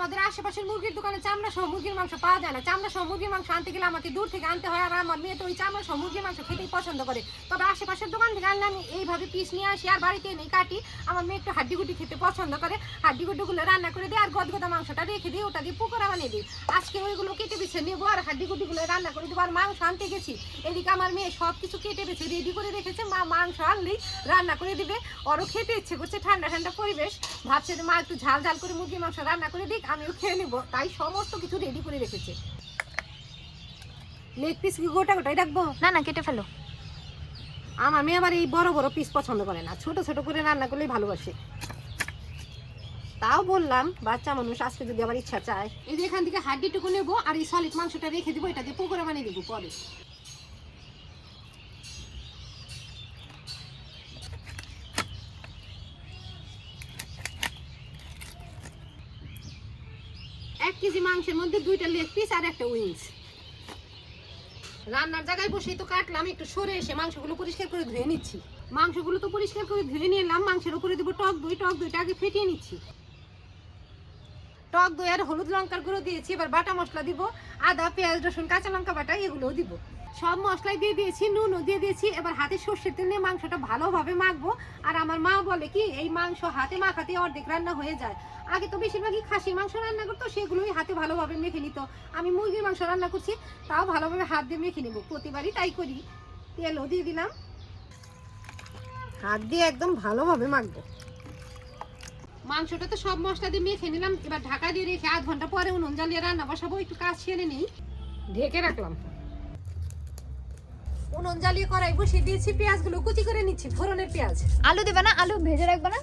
আমাদের আশেপাশের মুরগির দোকানে চামড়া সহ মুরগির মাংস পাওয়া যায় না। চামড়া সহ মুরগির মাংস আনতে গেলে আমাকে দূর থেকে আনতে হয় আর আমার মেয়ে তো ওই চামড়া সহ মুরগির মাংস খেতেই পছন্দ করে। তবে আশেপাশের দোকান থেকে আনলে আমি এইভাবে পিস নিয়ে আসি আর বাড়িতে এনে কাটি। আমার মেয়ে একটু হাড্ডি গুটি খেতে পছন্দ করে। হাড্ডি গুটিগুলো রান্না করে দিই আর গদগদা মাংসটা রেখে দিই, ওটা দিয়ে পুকুরা বানিয়ে দিই। আজকে ওইগুলো কেটে বেছে নেব আর হাড্ডি গুটিগুলো রান্না করে দেবো আর মাংস আনতে গেছি। এদিকে আমার মেয়ে সব কিছু কেটে বেছে রেডি করে রেখেছে। মা মাংস আনলেই রান্না করে দিবে। ওরও খেতে ইচ্ছে করছে ঠান্ডা ঠান্ডা পরিবেশ। ভাবছে মা একটু ঝাল ঝাল করে মুরগির মাংস রান্না করে দিক আমিও খেয়ে নেব। তাই সমস্ত কিছু রেডি করে রেখেছে। লেগ পিস কি গোটা গোটাই রাখব? না না কেটে ফেলো। আমার মেয়ে আবার এই বড় বড় পিস পছন্দ করে না ছোট ছোট করে রান্না করলেই ভালোবাসে। তাও বললাম বাচ্চা মানুষ আজকে যদি আবার ইচ্ছা চায়। এই যে এখান থেকে হাড্ডিটুকু নেব আর এই সলিড মাংসটা রেখে দিব এটা দিয়ে বানিয়ে দেবো পরে। কেজি মাংসের মধ্যে দুইটা লেগ পিস আর একটা উইংস রান্নার জায়গায় বসেই তো কাটলাম, একটু সরে এসে মাংসগুলো পরিষ্কার করে ধুয়ে নিচ্ছি। মাংসগুলো তো পরিষ্কার করে ধুয়ে নিলাম, মাংসের উপরে দেবো টক দই, টক দইটা আগে ফেটিয়ে নিচ্ছি। টক দই আর হলুদ লঙ্কার গুঁড়ো দিয়েছি, এবার বাটা মশলা দিব, আদা, পেঁয়াজ, রসুন, কাঁচা লঙ্কা বাটা, এগুলোও দিব। সব মশলাই দিয়ে দিয়েছি, নুনও দিয়ে দিয়েছি। এবার হাতে সর্ষের তেল নিয়ে মাংসটা ভালোভাবে মাখবো। আর আমার মা বলে কি, এই মাংস হাতে মাখাতে অর্ধেক রান্না হয়ে যায়। আগে তো বেশিরভাগই খাসির মাংস রান্না করতো, সেগুলোই হাতে ভালোভাবে মেখে নিত। আমি মুরগির মাংস রান্না করছি, তাও ভালোভাবে হাত দিয়ে মেখে নেব। প্রতিবারই তাই করি। তেলও দিয়ে দিলাম। হাত দিয়ে একদম ভালোভাবে মাখবো। মাংসটা তো সব মশলা দিয়ে মেখে নিলাম। এবার ঢাকা দিয়ে রেখে আধ ঘণ্টা পরে উনুন জ্বালিয়ে রান্না বসাবো। একটু কাজ সেরে নেই। ঢেকে রাখলাম। উনুন জ্বালিয়ে কড়াই বসিয়ে দিয়েছি পেঁয়াজগুলো কুচি করে নিচ্ছি ফোড়নের পেঁয়াজ। আলু দেবে না? আলু ভেজে রাখবে না?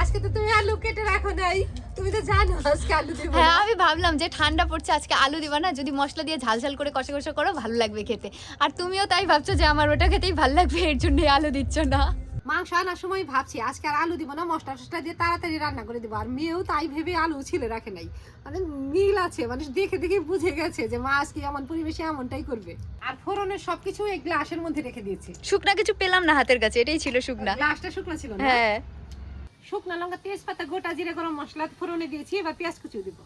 আজকে তো তুমি আলু কেটে রাখো নাই। তুমি তো জানো আজকে আলু দেবো হ্যাঁ আমি ভাবলাম যে ঠান্ডা পড়ছে আজকে আলু দিবা না? যদি মশলা দিয়ে ঝাল ঝাল করে কষা কষা করো ভালো লাগবে খেতে। আর তুমিও তাই ভাবছ যে আমার ওটা খেতেই ভালো লাগবে এর জন্য আলু দিচ্ছ না? মাংস আনার সময় ভাবছি আজকে আর আলু দিব না মশলা টসলা দিয়ে তাড়াতাড়ি রান্না করে দেবো। আর মেয়েও তাই ভেবে আলু ছিলে রাখে নাই। মানে মিল আছে মানুষ দেখে দেখে বুঝে গেছে যে মা আজকে এমন পরিবেশে এমনটাই করবে। আর ফোড়নের সবকিছু এই গ্লাসের মধ্যে রেখে দিয়েছি। শুকনা কিছু পেলাম না হাতের কাছে এটাই ছিল শুকনা। গ্লাসটা শুকনো ছিল না? হ্যাঁ। শুকনা লঙ্কা তেজপাতা গোটা জিরে গরম মশলা ফোড়নে দিয়েছি এবার পেঁয়াজ কুচিও দিব।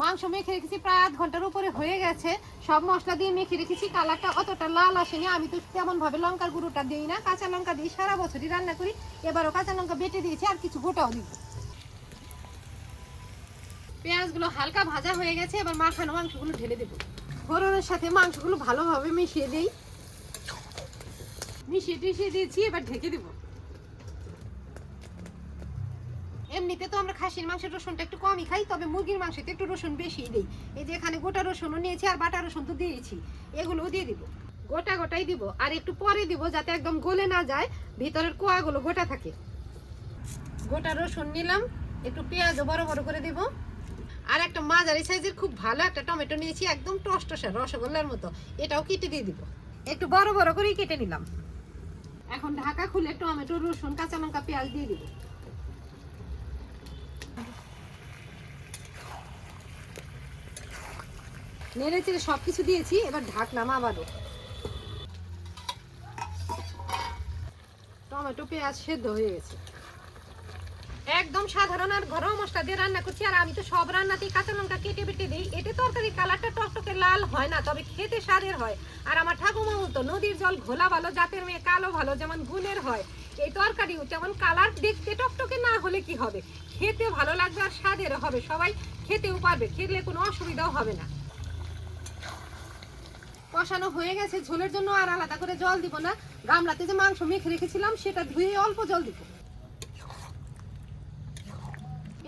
মাংস মেখে রেখেছি, প্রায় আধ ঘণ্টার উপরে হয়ে গেছে। সব মশলা দিয়ে মেখে রেখেছি, কালারটা অতটা লাল আসেনি। আমি তো তেমন ভাবে লঙ্কার গুঁড়োটা দিই না, কাঁচা লঙ্কা দিয়ে সারা বছরই রান্না করি। এবারও কাঁচা লঙ্কা বেটে দিয়েছি, আর কিছু গোটাও দিব পেঁয়াজগুলো হালকা ভাজা হয়ে গেছে, এবার মাখানো মাংসগুলো ঢেলে দেবো। ফোড়নের সাথে মাংসগুলো ভালোভাবে মিশিয়ে দিই। মিশিয়ে টিশিয়ে দিয়েছি, এবার ঢেকে দেবো। এমনিতে তো আমরা খাসির মাংসের রসুনটা একটু কমই খাই, তবে মুরগির মাংসতে একটু রসুন বেশি দিই। এই যে এখানে গোটা রসুনও নিয়েছি আর বাটা রসুন তো দিয়েছি, এগুলোও দিয়ে দিব। গোটা গোটাই দিব, আর একটু পরে দিব যাতে একদম গলে না যায়, ভিতরের কোয়াগুলো গোটা থাকে। গোটা রসুন নিলাম, একটু পেঁয়াজও বড় বড় করে দিব। আর একটা মাঝারি সাইজের খুব ভালো একটা টমেটো নিয়েছি, একদম টসটসা রসগোল্লার মতো, এটাও কেটে দিয়ে দিব। একটু বড় বড় করেই কেটে নিলাম। এখন ঢাকা খুলে টমেটো, রসুন, কাঁচা লঙ্কা, পেঁয়াজ দিয়ে দিব। নেড়ে চেড়ে সব কিছু দিয়েছি, এবার ঢাকলাম আবারও। টমেটো, পেঁয়াজ সেদ্ধ হয়ে গেছে। একদম সাধারণ আর ঘরোয়া মশলা দিয়ে রান্না করছি, আর আমি তো সব রান্নাতেই কাঁচা লঙ্কা কেটে বেটে দিই। এতে তরকারি কালারটা টকটকে লাল হয় না, তবে খেতে স্বাদের হয়। আর আমার ঠাকুমা বলতো, নদীর জল ঘোলা ভালো, জাতের মেয়ে কালো ভালো, যেমন গুণের হয়। এই তরকারিও যেমন কালার দেখতে টকটকে না হলে কি হবে? খেতে ভালো লাগবে আর স্বাদের হবে, সবাই খেতেও পারবে, খেলে কোনো অসুবিধাও হবে না। কষানো হয়ে গেছে ঝোলের জন্য আর আলাদা করে জল দিব না। গামলাতে যে মাংস মেখে রেখেছিলাম, সেটা ধুয়ে অল্প জল দিব।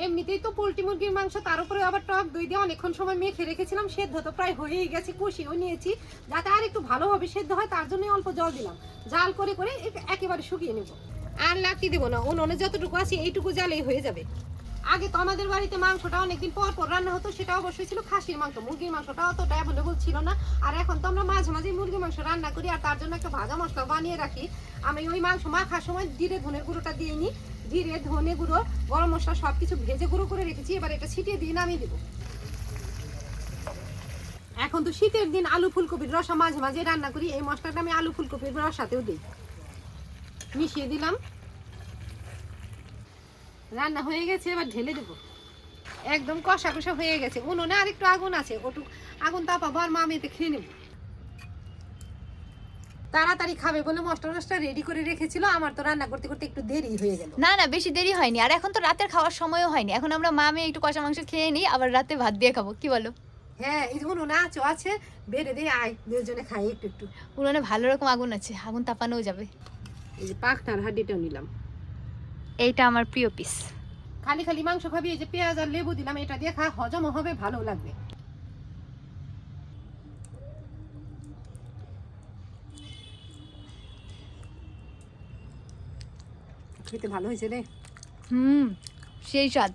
এমনিতেই তো পোলট্রি মুরগির মাংস, তার উপরে আবার টক দই দিয়ে অনেকক্ষণ সময় মেখে রেখেছিলাম, সেদ্ধ তো প্রায় হয়েই গেছে, কষিয়েও নিয়েছি, যাতে আর একটু ভালোভাবে সেদ্ধ হয়, তার জন্য অল্প জল দিলাম। জাল করে করে একেবারে শুকিয়ে নেব। আর লাকি দেবো না, উনুনে যতটুকু আছে, এইটুকু জালেই হয়ে যাবে। আগে তো আমাদের বাড়িতে মাংসটা অনেকদিন পর পর রান্না হতো, সেটা অবশ্যই ছিল খাসির মাংস। মুরগির মাংসটা অতটা অ্যাভেলেবল ছিল না। আর এখন তো আমরা মাঝে মাঝে মুরগির মাংস রান্না করি, আর তার জন্য একটা ভাজা মশলা বানিয়ে রাখি। আমি ওই মাংস মাখার সময় জিরে ধনের গুঁড়োটা দিয়ে নিই। জিরে, ধনে গুঁড়ো, গরম মশলা সব কিছু ভেজে গুঁড়ো করে রেখেছি, এবার এটা ছিটিয়ে দিয়ে নামিয়ে দেবো। এখন তো শীতের দিন আলু ফুলকপির রসা মাঝে মাঝে রান্না করি, এই মশলাটা আমি আলু ফুলকপির রসাতেও দিই। মিশিয়ে দিলাম। রান্না হয়ে গেছে এবার ঢেলে দেবো। একদম কষা কষা হয়ে গেছে। উনুনে আরেকটু আগুন আছে ওটু আগুন তাপাবো আর মা মেয়েতে খেয়ে নেব। তাড়াতাড়ি খাবে বলে মশলা টসটা রেডি করে রেখেছিল আমার তো রান্না করতে করতে একটু দেরি হয়ে গেল। না না বেশি দেরি হয়নি। আর এখন তো রাতের খাওয়ার সময়ও হয়নি। এখন আমরা মা মেয়ে একটু কষা মাংস খেয়ে নিই আবার রাতে ভাত দিয়ে খাব। কি বলো? হ্যাঁ এই উনুনে আছো আছে বেড়ে দিয়ে আয় দুজনে খাই একটু একটু। উনুনে ভালো রকম আগুন আছে আগুন তাপানোও যাবে। এই যে পাখনার হাড্ডিটাও নিলাম। এইটা আমার প্রিয় পিস খালি খালি মাংস খাবি এই যে পেঁয়াজ আর লেবু দিলাম এটা দিয়ে খা হজম হবে ভালো লাগবে। খেতে ভালো হয়েছে রে। হুম সেই স্বাদ।